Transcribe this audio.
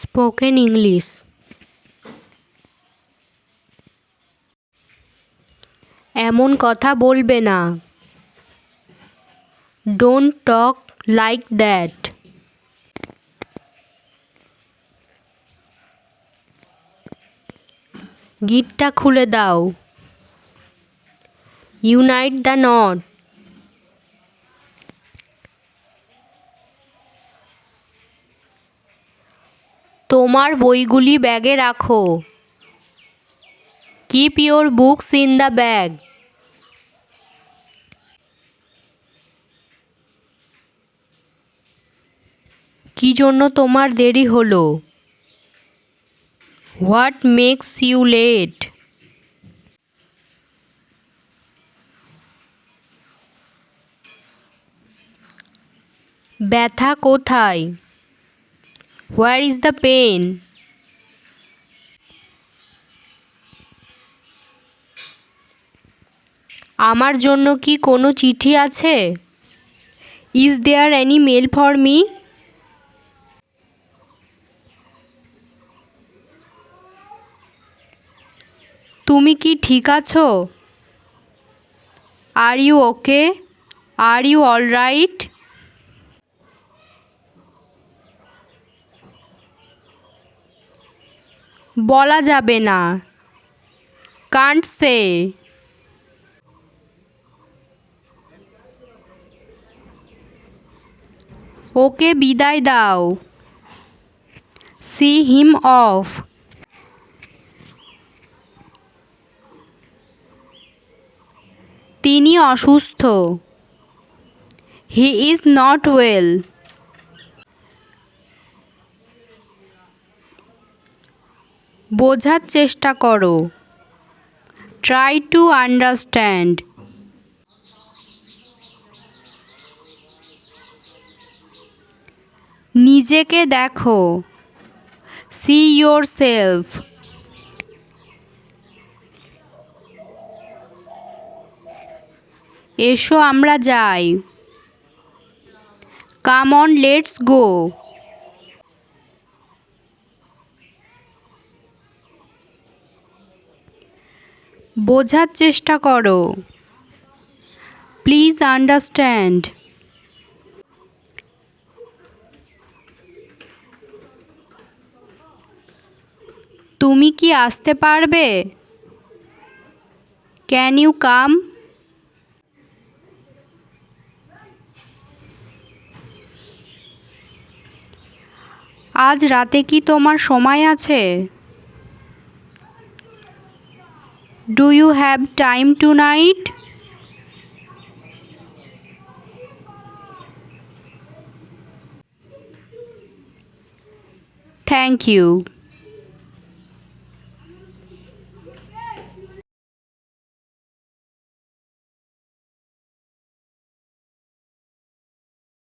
Spoken English এমন কথা বলবে না। ডোন্ট টক লাইক দ্যাট গিটটা খুলে দাও। ইউনাইট দ্য নট তোমার বইগুলি ব্যাগে রাখো। Keep your books in the bag কি জন্য তোমার দেরি হলো? হোয়াট মেক্স ইউ লেট ব্যথা কোথায়? হোয়ার ইজ দ্য পেন আমার জন্য কি কোনো চিঠি আছে? Is there any mail for me তুমি কি ঠিক আছো? Are you okay are you all right বলা যাবে না। Can't say. ওকে বিদায় দাও। See him off. তিনি অসুস্থ। He is not well. বোঝার চেষ্টা করো। ট্রাই টু আন্ডারস্ট্যান্ড নিজেকে দেখো। সি ইয়োর সেলফ এসো আমরা যাই। কাম অন লেটস গো বোঝার চেষ্টা করো। প্লিজ আন্ডারস্ট্যান্ড তুমি কি আসতে পারবে? ক্যান ইউ কাম আজ রাতে কি তোমার সময় আছে? Do you have time tonight? Thank you.